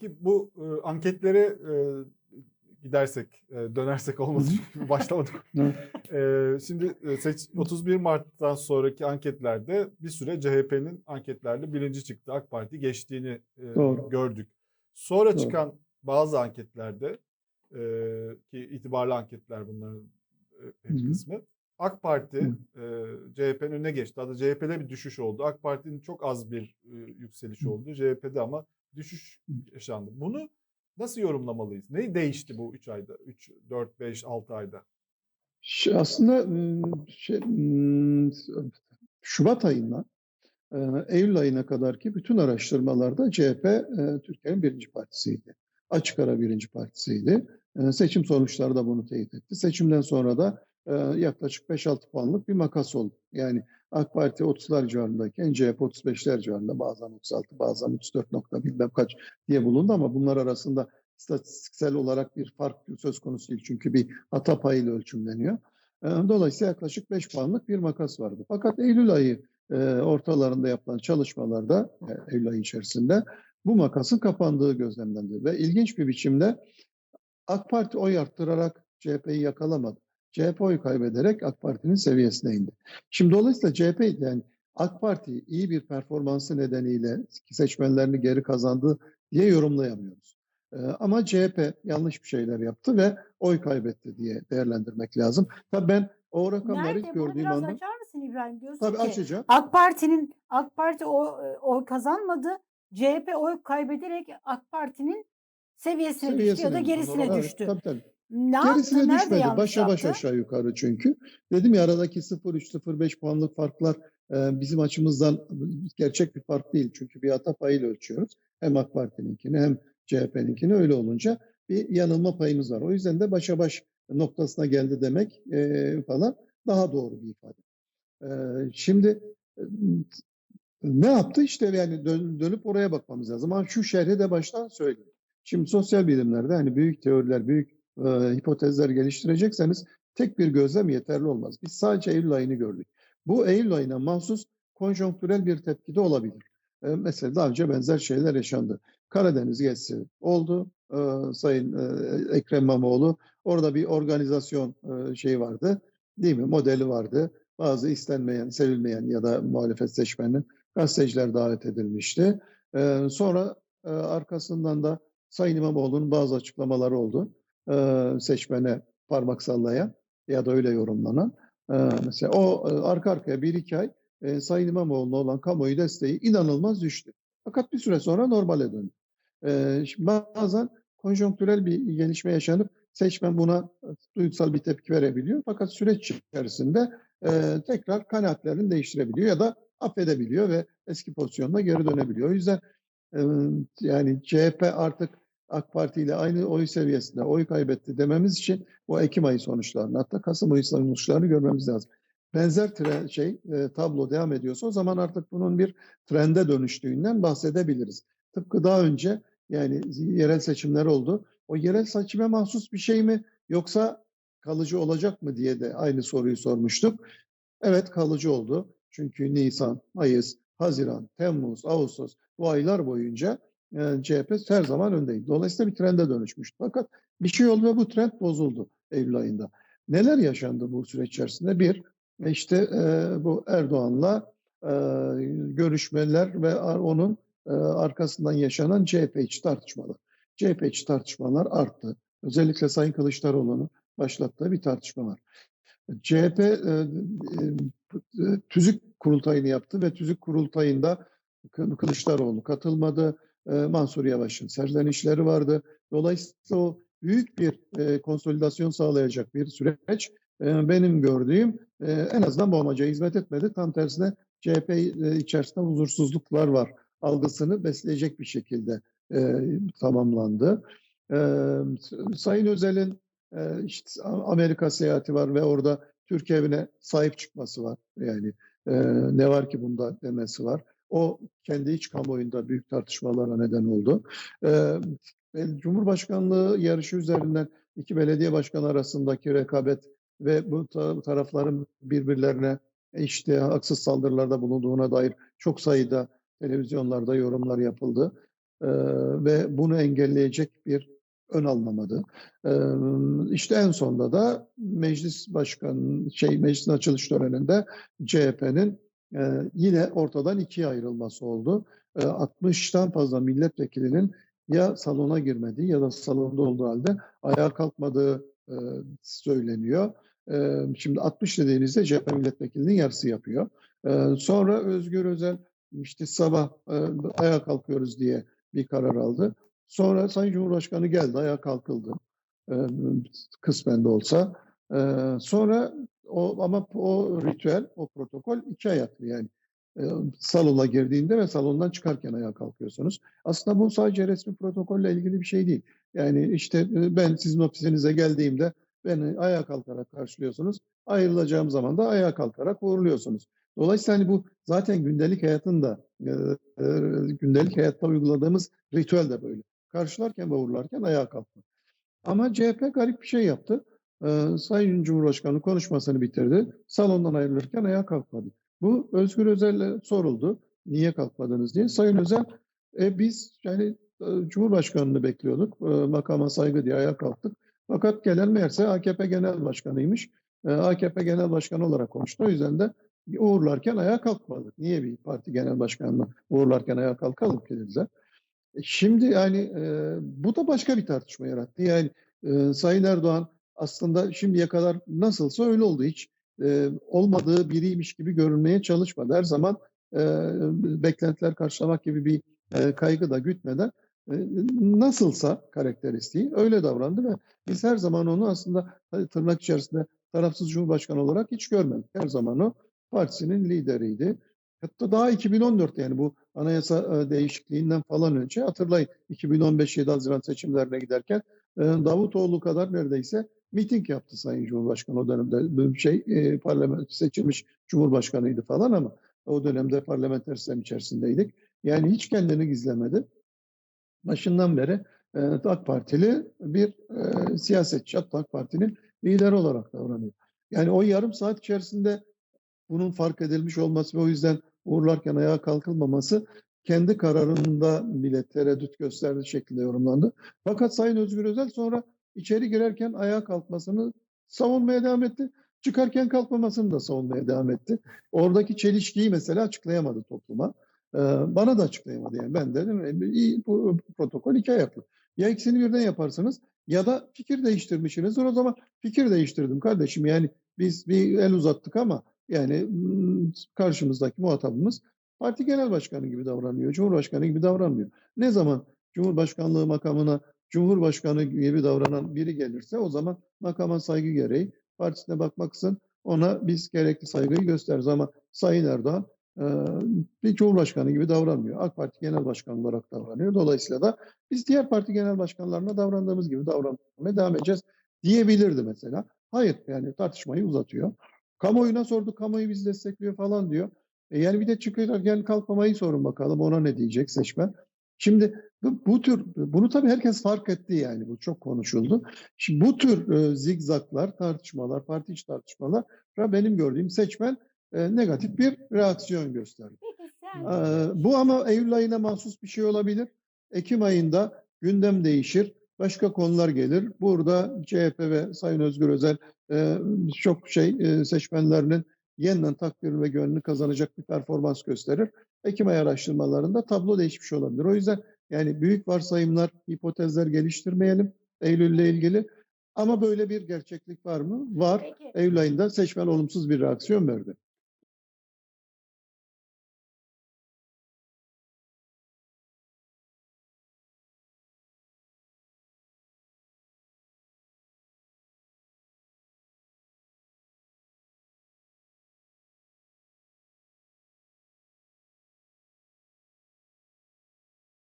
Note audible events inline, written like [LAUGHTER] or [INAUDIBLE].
Ki bu e, anketlere e, gidersek, e, dönersek olmadı çünkü [LAUGHS] başlamadık. E, şimdi e, seç, 31 Mart'tan sonraki anketlerde bir süre CHP'nin anketlerde birinci çıktı. AK Parti geçtiğini e, Doğru. gördük. Sonra Doğru. çıkan bazı anketlerde e, ki itibarlı anketler bunların e, kısmı. AK Parti e, CHP'nin önüne geçti. Hatta CHP'de bir düşüş oldu. AK Parti'nin çok az bir e, yükseliş oldu. CHP'de ama düşüş yaşandı. Bunu nasıl yorumlamalıyız? Ne değişti bu 3 ayda? 3, 4, 5, 6 ayda? Şey, aslında şey, Şubat ayından Eylül ayına kadar ki bütün araştırmalarda CHP Türkiye'nin birinci partisiydi. Açık ara birinci partisiydi. Seçim sonuçları da bunu teyit etti. Seçimden sonra da yaklaşık 5-6 puanlık bir makas oldu. Yani AK Parti 30'lar civarındayken CHP 35'ler civarında bazen 36 bazen 34 nokta bilmem kaç diye bulundu ama bunlar arasında istatistiksel olarak bir fark söz konusu değil. Çünkü bir hata payıyla ölçümleniyor. E, Dolayısıyla yaklaşık 5 puanlık bir makas vardı. Fakat Eylül ayı e, ortalarında yapılan çalışmalarda e, Eylül ayı içerisinde bu makasın kapandığı gözlemlendi. Ve ilginç bir biçimde AK Parti oy arttırarak CHP'yi yakalamadı. CHP oy kaybederek AK Parti'nin seviyesine indi. Şimdi dolayısıyla CHP yani AK Parti iyi bir performansı nedeniyle seçmenlerini geri kazandı diye yorumlayamıyoruz. Ee, ama CHP yanlış bir şeyler yaptı ve oy kaybetti diye değerlendirmek lazım. Tabii ben o rakamları Nerede? Gördüğüm biraz anda açar mısın İbrahim? Diyorsun tabii ki açacağım. AK Parti'nin AK Parti o oy kazanmadı. CHP oy kaybederek AK Parti'nin seviyesine, düştü ya da Seviyesine gerisine Evet, düştü. tabii, tabii. Ne Gerisine yaptı? Düşmedi. Başa baş aşağı yukarı çünkü. Dedim ya aradaki 0-3-0-5 puanlık farklar e, bizim açımızdan gerçek bir fark değil. Çünkü bir hata payıyla ölçüyoruz. Hem AK Parti'ninkini hem CHP'ninkini öyle olunca bir yanılma payımız var. O yüzden de başa baş noktasına geldi demek e, falan daha doğru bir ifade. E, şimdi ne yaptı? İşte yani dön- dönüp oraya bakmamız lazım. Ama şu şerhi de baştan söyleyeyim. Şimdi sosyal bilimlerde hani büyük teoriler, büyük e, hipotezler geliştirecekseniz tek bir gözlem yeterli olmaz. Biz sadece Eylül ayını gördük. Bu Eylül ayına mahsus konjonktürel bir tepki de olabilir. E, mesela daha önce benzer şeyler yaşandı. Karadeniz gezisi oldu. E, Sayın e, Ekrem İmamoğlu orada bir organizasyon e, şeyi vardı. Değil mi? Modeli vardı. Bazı istenmeyen, sevilmeyen ya da muhalefet seçmenin gazeteciler davet edilmişti. E, sonra e, arkasından da Sayın İmamoğlu'nun bazı açıklamaları oldu. E, seçmene parmak sallayan ya da öyle yorumlanan. E, mesela o e, arka arkaya bir iki ay e, Sayın İmamoğlu'na olan kamuoyu desteği inanılmaz düştü. Fakat bir süre sonra normale döndü. E, şimdi bazen konjonktürel bir gelişme yaşanıp seçmen buna duygusal bir tepki verebiliyor. Fakat süreç içerisinde e, tekrar kanaatlerini değiştirebiliyor ya da affedebiliyor ve eski pozisyonuna geri dönebiliyor. O yüzden e, yani CHP artık AK Parti ile aynı oy seviyesinde oy kaybetti dememiz için o Ekim ayı sonuçlarını hatta Kasım ayı sonuçlarını görmemiz lazım. Benzer tren, şey e, tablo devam ediyorsa o zaman artık bunun bir trende dönüştüğünden bahsedebiliriz. Tıpkı daha önce yani yerel seçimler oldu. O yerel seçime mahsus bir şey mi yoksa kalıcı olacak mı diye de aynı soruyu sormuştuk. Evet kalıcı oldu. Çünkü Nisan, Mayıs, Haziran, Temmuz, Ağustos bu aylar boyunca e, CHP her zaman öndeydi. Dolayısıyla bir trende dönüşmüştü. Fakat bir şey oldu ve bu trend bozuldu Eylül ayında. Neler yaşandı bu süreç içerisinde? Bir, işte e, bu Erdoğan'la e, görüşmeler ve onun e, arkasından yaşanan CHP içi tartışmalar. CHP içi tartışmalar arttı. Özellikle Sayın Kılıçdaroğlu'nun başlattığı bir tartışma var. CHP e, e, tüzük kurultayını yaptı ve tüzük kurultayında Kı- Kılıçdaroğlu katılmadı. E, Mansur Yavaş'ın serzenişleri vardı. Dolayısıyla o büyük bir e, konsolidasyon sağlayacak bir süreç e, benim gördüğüm e, en azından bu amaca hizmet etmedi. Tam tersine CHP içerisinde huzursuzluklar var algısını besleyecek bir şekilde e, tamamlandı. E, Sayın Özel'in e, işte Amerika seyahati var ve orada Türk evine sahip çıkması var. Yani e, ne var ki bunda demesi var. O kendi iç kamuoyunda büyük tartışmalara neden oldu. E, Cumhurbaşkanlığı yarışı üzerinden iki belediye başkanı arasındaki rekabet ve bu ta- tarafların birbirlerine işte haksız saldırılarda bulunduğuna dair çok sayıda televizyonlarda yorumlar yapıldı. e, ve bunu engelleyecek bir ön alınamadı. E, işte en sonunda da meclis başkanı şey meclisin açılış töreninde CHP'nin yine ortadan ikiye ayrılması oldu. E, 60'tan fazla milletvekilinin ya salona girmediği ya da salonda olduğu halde ayağa kalkmadığı söyleniyor. Şimdi 60 dediğinizde CHP milletvekilinin yarısı yapıyor. Sonra Özgür Özel işte sabah ayağa kalkıyoruz diye bir karar aldı. Sonra Sayın Cumhurbaşkanı geldi, ayağa kalkıldı. Kısmen de olsa. Sonra o ama o ritüel, o protokol iki ayaklı yani. Salona girdiğinde ve salondan çıkarken ayağa kalkıyorsunuz. Aslında bu sadece resmi protokolle ilgili bir şey değil. Yani işte ben sizin ofisinize geldiğimde beni ayağa kalkarak karşılıyorsunuz. Ayrılacağım zaman da ayağa kalkarak uğurluyorsunuz. Dolayısıyla hani bu zaten gündelik hayatın da gündelik hayatta uyguladığımız ritüel de böyle. Karşılarken ve uğurlarken ayağa kalkmak. Ama CHP garip bir şey yaptı. Ee, Sayın Cumhurbaşkanı konuşmasını bitirdi. Salondan ayrılırken ayağa kalkmadı. Bu Özgür Özel'le soruldu. Niye kalkmadınız diye. Sayın Özel e, biz yani e, Cumhurbaşkanını bekliyorduk. E, makama saygı diye ayağa kalktık. Fakat gelen meğerse AKP Genel Başkanıymış. E, AKP Genel Başkanı olarak konuştu. O yüzden de uğurlarken ayağa kalkmadık. Niye bir parti genel başkanına uğurlarken ayağa kalkalım ki dediler. E, Şimdi yani e, bu da başka bir tartışma yarattı. Yani e, Sayın Erdoğan aslında şimdiye kadar nasılsa öyle oldu. Hiç e, olmadığı biriymiş gibi görünmeye çalışmadı. Her zaman e, beklentiler karşılamak gibi bir e, kaygı da gütmeden e, nasılsa karakteristiği öyle davrandı ve biz her zaman onu aslında hani tırnak içerisinde tarafsız cumhurbaşkanı olarak hiç görmedik. Her zaman o partisinin lideriydi. Hatta daha 2014 yani bu anayasa e, değişikliğinden falan önce hatırlayın 2015 7 Haziran seçimlerine giderken e, Davutoğlu kadar neredeyse miting yaptı Sayın Cumhurbaşkanı o dönemde. Şey e, parlament seçilmiş Cumhurbaşkanıydı falan ama o dönemde parlamenter sistem içerisindeydik. Yani hiç kendini gizlemedi. Başından beri e, AK Partili bir e, siyasetçi, hatta AK Parti'nin lideri olarak davranıyor. Yani o yarım saat içerisinde bunun fark edilmiş olması ve o yüzden uğurlarken ayağa kalkılmaması kendi kararında bile tereddüt gösterdiği şekilde yorumlandı. Fakat Sayın Özgür Özel sonra içeri girerken ayağa kalkmasını savunmaya devam etti. Çıkarken kalkmamasını da savunmaya devam etti. Oradaki çelişkiyi mesela açıklayamadı topluma. Ee, bana da açıklayamadı yani. Ben dedim "E, iyi, bu protokol iki ayaklı. Ya ikisini birden yaparsınız ya da fikir değiştirmişsinizdir. O zaman fikir değiştirdim kardeşim. Yani biz bir el uzattık ama yani karşımızdaki muhatabımız parti genel başkanı gibi davranıyor. Cumhurbaşkanı gibi davranmıyor. Ne zaman Cumhurbaşkanlığı makamına Cumhurbaşkanı gibi davranan biri gelirse o zaman makama saygı gereği partisine bakmaksın ona biz gerekli saygıyı gösteririz ama Sayın Erdoğan bir Cumhurbaşkanı gibi davranmıyor. AK Parti Genel Başkanı olarak davranıyor. Dolayısıyla da biz diğer parti genel başkanlarına davrandığımız gibi davranmaya devam edeceğiz diyebilirdi mesela. Hayır yani tartışmayı uzatıyor. Kamuoyuna sorduk, kamuoyu bizi destekliyor falan diyor. E yani bir de çıkıyor gel kalkmamayı sorun bakalım ona ne diyecek seçmen. Şimdi bu, bu tür bunu tabii herkes fark etti yani bu çok konuşuldu. Şimdi bu tür e, zigzaklar, tartışmalar, parti içi tartışmalar benim gördüğüm seçmen e, negatif bir reaksiyon gösterdi. Peki sen Ee, bu ama Eylül ayına mahsus bir şey olabilir. Ekim ayında gündem değişir. Başka konular gelir. Burada CHP ve Sayın Özgür Özel e, çok şey e, seçmenlerinin yeniden takdir ve gönlünü kazanacak bir performans gösterir. Ekim ayı araştırmalarında tablo değişmiş olabilir. O yüzden yani büyük varsayımlar, hipotezler geliştirmeyelim Eylül ile ilgili. Ama böyle bir gerçeklik var mı? Var. peki Eylül ayında seçmen olumsuz bir reaksiyon verdi.